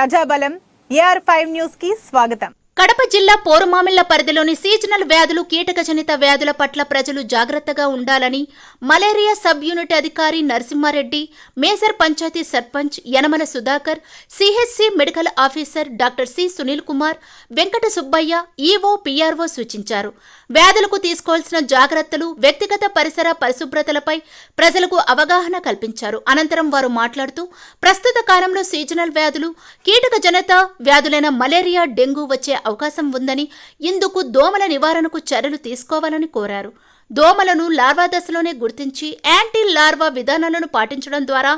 ప్రజాబలం AR five న్యూస్కి స్వాగతం. కడప జిల్లా పోరుమామిళ్ళ పరిధిలోని సీజనల్ వ్యాధులు కీటకజనిత వ్యాధుల పట్ల ప్రజలు జాగ్రత్తగా ఉండాలని మలేరియా సబ్ యూనిట్ అధికారి Narasimha Reddy major panchayat sarpanch Yanamala Sudhakar CHC medical officer doctor C Sunil Kumar Venkata Subbaiah EO PRO సూచించారు. వ్యాధులకు తీసుకోవాల్సిన జాగ్రత్తలు వ్యక్తిగత పరిసర పరిశుభ్రతలపై ప్రజలకు అవగాహన కల్పించారు. అనంతరం వారు మాట్లాడుతూ ప్రస్తుత కాలంలో సీజనల్ వ్యాధులు కీటక జనత వ్యాధులైన మలేరియా డెంగూ వచ్చే అవకాశం ఉందని ఇందుకు దోమల నివారణకు చర్యలు తీసుకోవాలని కోరారు. దోమలను లార్వా దశలోనే గుర్తించి యాంటీ లార్వా విధానాలను పాటించడం ద్వారా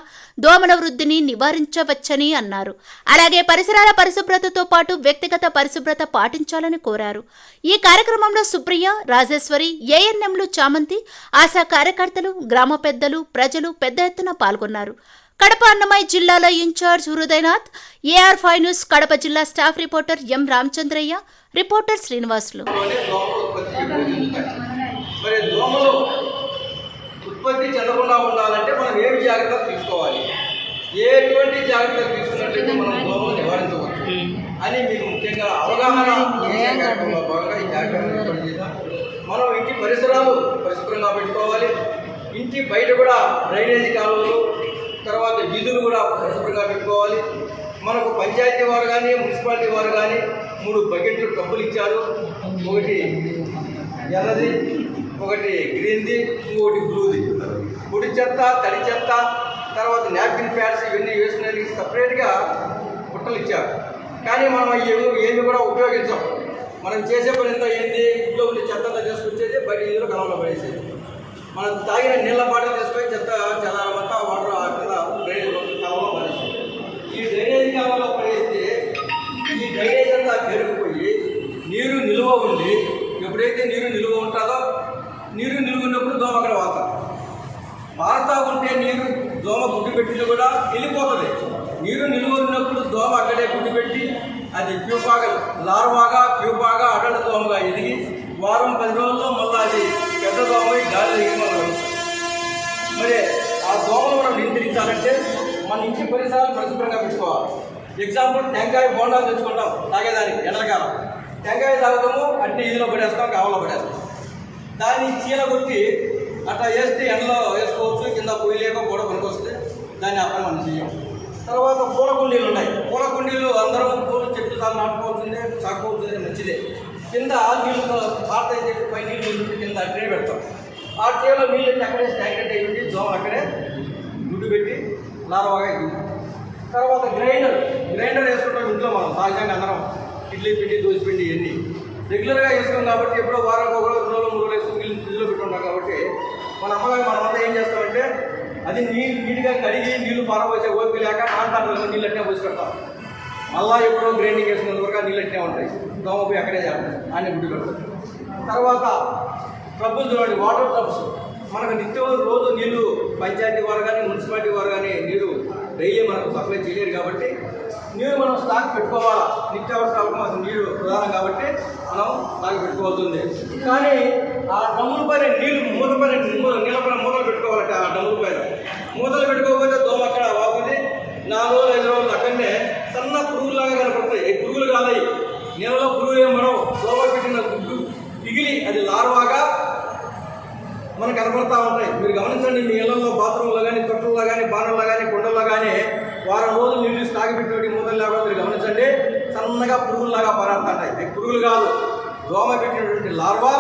దోమల వృద్ధిని నివారించవచ్చని అన్నారు. అలాగే పరిసరాల పరిశుభ్రతతో పాటు వ్యక్తిగత పరిశుభ్రత పాటించాలని కోరారు. ఈ కార్యక్రమంలో సుప్రియ రాజేశ్వరి ఏఎన్ఎంలు చామంతి ఆశా కార్యకర్తలు గ్రామ పెద్దలు ప్రజలు పెద్ద ఎత్తున పాల్గొన్నారు. కడప అన్నమయ్య జిల్లాల incharge Hridayanath AR five news Kadapa జిల్లా staff reporter M Ramachandraiah reporter Srinivasulu. ఉత్పత్తి మరి దోమలు ఉత్పత్తి చెందకుండా ఉండాలంటే మనం ఏమి జాగ్రత్తలు తీసుకోవాలి? ఎటువంటి జాగ్రత్తలు తీసుకున్నట్లయితే మనం దోమలు నివారించవచ్చు? అని మీకు ముఖ్యంగా అవగాహన భాగంగా ఈ కార్యక్రమం మనం ఇంటి పరిసరాలు పరిశుభ్రంగా పెట్టుకోవాలి. ఇంటి బయట కూడా డ్రైనేజీ కాలువలు తర్వాత వీధులు కూడా పరిశుభ్రంగా పెట్టుకోవాలి. మనకు పంచాయతీ వారు కానీ మున్సిపాలిటీ వారు కానీ మూడు బకెట్లు డబ్బులు ఇచ్చారు. ఒకటి ఎర్రది ఒకటి గ్రీన్ది ఇంకొకటి బ్లూది. పొడి చెత్త తడి చెత్త తర్వాత నాప్కిన్ ప్యాడ్స్ ఇవన్నీ వేసుకునే సపరేట్గా బుట్టలు ఇచ్చారు. కానీ మనం ఏమి ఏమి కూడా ఉపయోగించాం. మనం చేసే పని ఎంత ఏంది ఇంట్లో ఉండే చెత్త అంతా చేసుకొచ్చేది బయట ఇందులో కలంలో పడేసేది మనం తాగిన నీళ్ళ బాటలు తీసుకొని చెత్త చెదారమంతా వాటర్ ఆ కింద డ్రైనేజ్ కాలంలో ఈ డ్రైనేజ్ కాలంలో పడేస్తే ఈ డ్రైనేజ్ అంతా పెరిగిపోయి నీరు నిలువ ఉండి ఎప్పుడైతే నీరు నిలువ ఉంటుందో నీరు నిలువ ఉన్నప్పుడు దోమ అక్కడ వాళ్తాం వారుతా ఉంటే నీరు దోమ గుడ్డు పెట్టింది కూడా వెళ్ళిపోతుంది. నీరు నిలువ ఉన్నప్పుడు దోమ అక్కడే గుడ్డు పెట్టి అది ప్యూపాగా లార్వాగా ప్యూపాగా అడల దోమగా ఎదిగి వారం పది రోజుల్లో మళ్ళీ అది పెద్ద దోమ గాలి ఎగిరి మనం కలుగుతాం. మరి ఆ దోమలు మనం నియంత్రించాలంటే మన ఇంటి పరిసరాలు పరిశుభ్రంగా పెట్టుకోవాలి. ఎగ్జాంపుల్ టెంకాయ బోండాలు తెచ్చుకుంటాం తాగేదానికి ఎండలకాలం. టెంకాయ తాగుతాము అట్టి ఇదిలో పడేస్తాం కావలో పడేస్తాం. దాన్ని చీల గుర్తి అట్లా వేస్తే ఎండలో వేసుకోవచ్చు కింద పొయ్యి లేక కూడా పనికొస్తే దాన్ని అక్కడ మనం చేయం. తర్వాత పూల కుండీలు ఉన్నాయి పూల కుండీలు అందరం పూలు చెట్లు చాలా నాటుకోవాల్సిందే సాకుకోవాల్సిందే మంచిదే. కింద నీళ్ళు పాత చెట్టు పై నీళ్ళు కింద అట్టే పెడతాం. ఆ ట్రేలో నీళ్ళు అక్కడే స్టాగ్నెట్ అయ్యి ఉండి దోమ అక్కడే గుడ్డు పెట్టి లారవాగా తర్వాత గ్రైండర్ గ్రైండర్ వేసుకుంటాం ఇంట్లో మనం సహజంగా అందరం. ఇడ్లీ పిండి దోశ పిండి ఇవన్నీ. రెగ్యులర్గా వేసుకున్నాం కాబట్టి ఎప్పుడో వారానికి ఒక రోజు రోజులు మూడు రోజులు వేసుకుని ఫ్రిడ్జ్లో పెట్టుకుంటాం కాబట్టి మన అమ్మగారు మనం అంతా ఏం చేస్తామంటే అది నీళ్ళు నీట్గా కడిగి నీళ్ళు పారబోసే ఓపిక లేక నాన్న నీళ్ళు అట్టే పోసి పెడతాం. మళ్ళా ఎప్పుడో గ్రైండింగ్ వేసినంత వరకు నీళ్ళు అట్టే ఉంటాయి. దోమ పోయి అక్కడే చేస్తాం ఆయన గుడ్డు పెడతాం. తర్వాత ట్రబుల్ చూడండి వాటర్ ట్రబ్స్ మనకు నిత్యం రోజు నీళ్ళు పంచాయతీ వారు కానీ మున్సిపాలిటీ వారు కానీ నీరు డైలీ మనకు సప్లై చేయలేరు కాబట్టి నీరు మనం స్టాక్ పెట్టుకోవాలా? నిత్యావసరాలకు మనకు నీరు ప్రధానం కాబట్టి మనం స్టాక్ పెట్టుకోవాల్సింది. కానీ ఆ డమ్ముల పైన నీళ్ళు మూత పైన నీళ్ళ పైన మూతలు పెట్టుకోవాలంటే ఆ డమ్ముల పైన. మూతలు పెట్టుకోకపోతే దోమ అక్కడ వాపుది నాలుగు రోజులు ఐదు రోజులు అక్కడనే సన్న పురుగులాగా కనపడతాయి ఈ పురుగులు కాదాయి నీళ్ళలో పురుగులు ఏమో మనం దోమ పెట్టిన గుడ్డు పిగిలి అది లార్వాగా మనకు కనపడతా ఉంటాయి. మీరు గమనించండి మీ ఇళ్ళలో బాత్రూంలో కానీ తొట్టల్లో కానీ బాణల్లో కానీ కొండల్లో కానీ వారం రోజులు నీళ్ళు స్టాక్ పెట్టి మూతలు లేకుండా మీరు గమనించండి సన్నగా పురుగుల్లాగా పారాడుతుంటాయి అవి పురుగులు కాదు దోమ పెట్టినటువంటి లార్వా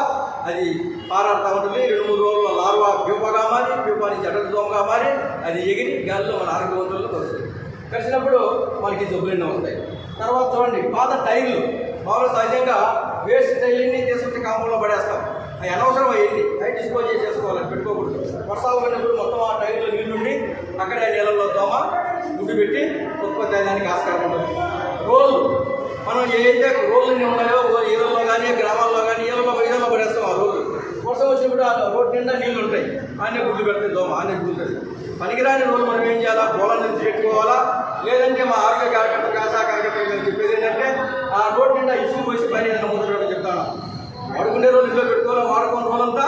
అది పారాడుతూ ఉంటుంది. రెండు మూడు రోజుల లార్వా ప్యూపగా మారి ప్యూపా నుంచి అడగ దోమగా మారి అది ఎగిరి గాలిలో మన ఆరోగ్యవంతుల్లో కలుస్తుంది. కలిసినప్పుడు మనకి జబ్బులన్నీ ఎన్నో వస్తాయి. తర్వాత చూడండి పాత టైర్లు. మామూలు సహజంగా వేస్ట్ టైర్లన్నీ తీసుకొచ్చి కాంపౌండ్లో పడేస్తాం. అది అనవసరం అయ్యింది టైట్ డిస్పోజ్ చేసేసుకోవాలి పెట్టుకోకూడదు. వర్షాలు పడినప్పుడు మొత్తం ఆ టైర్లో నీళ్ళుండి అక్కడే నీళ్ళల్లో దోమ గుడ్డు పెట్టి ఉత్పత్తి అయ్యడానికి ఆస్కారం ఉంటుంది. రోళ్ళు మనం ఏదైతే రోడ్లు ఉన్నాయో ఓ కానీ గ్రామాల్లో కానీ ఈలలో ఈలలో పడేస్తాం ఆ రోడ్లు వర్షం వచ్చినప్పుడు ఆ రోడ్డు నిండా నీళ్ళు ఉంటాయి. ఆనే గుడ్లు పెడితే దోమ ఆనే గుడ్లుతుంది పనికిరాని రోజు మనం ఏం చేయాలా? పొలం నుంచి పెట్టుకోవాలా? లేదంటే మా ఆరోగ్య కార్యకర్త కాసా కార్యకర్త చెప్పేది ఏంటంటే ఆ రోడ్డు నిండా ఇసుకు పోసి పని ఏదైనా మొదలు వాడుకునే రోజు ఇంట్లో పెట్టుకోవాలి వాడుకున్న రోజంతా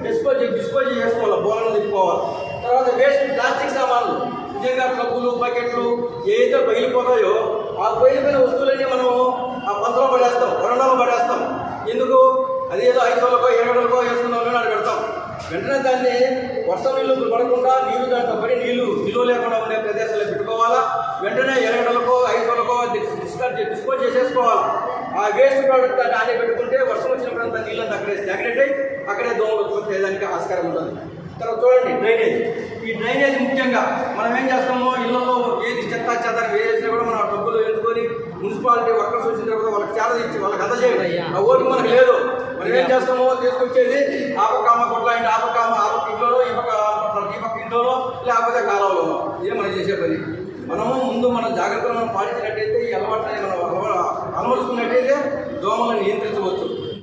డిస్పోజ్ డిస్పోజ్ చేసుకోవాలి బోలను తిప్పుకోవాలి. తర్వాత వేస్ట్ ప్లాస్టిక్ సామాన్లు నిజంగా కప్పులు బకెట్లు ఏదైతే పగిలిపోతాయో ఆ పగిలిపోయిన వస్తువులన్నీ మనం ఆ పంచలో పడేస్తాం వరండాలో పడేస్తాం. ఎందుకు? అది ఏదో ఐదు వందలకో ఏడు వందలకో వేసుకున్న అని పెడతాం. వెంటనే దాన్ని వర్షం నీళ్ళు పడకుండా నీళ్ళు దాంట్లో పడి నీళ్ళు నిలువ లేకుండా ఉండే ప్రదేశాల్లో పెట్టుకోవాలా. వెంటనే ఎరగడలకో ఐదు వందలకో డిస్కార్డ్ డిస్పోజ్ చేసే ఆ వేస్ట్ ప్రోడక్ట్ పెట్టుకుంటే వర్షం వచ్చినప్పుడు అంతా నీళ్ళంతా అక్కడే స్టాగ్నేట్ అయ్యి అక్కడే దోమలు ఉత్పత్తి ఆస్కారం ఉంటుంది. తర్వాత చూడండి డ్రైనేజ్. ఈ డ్రైనేజ్ ముఖ్యంగా మనం ఏం చేస్తామో ఇళ్ళలో ఏది చెత్త చెత్త వేసేసినా కూడా మనం ఆ డబ్బులు ఎంచుకొని మున్సిపాలిటీ వర్కర్స్ వచ్చిన తర్వాత వాళ్ళకి చేత ఇచ్చి వాళ్ళకి అందజేయండి. ఆ ఓటు మనకు లేదు. మనం ఏం చేస్తామో తీసుకొచ్చేది ఆ పక్క అమ్మ కొట్ల ఆ పక్క అమ్మ ఆ పక్క ఇంట్లోనో ఈ పక్క ఈ పక్క ఇంట్లోనో లేకపోతే కాలంలోనో ఇదే మనం చేసే పని. మనము ముందు మన జాగ్రత్తలు మనం పాటించినట్టయితే ఈ అలవాట్లని మనం Dona Anitta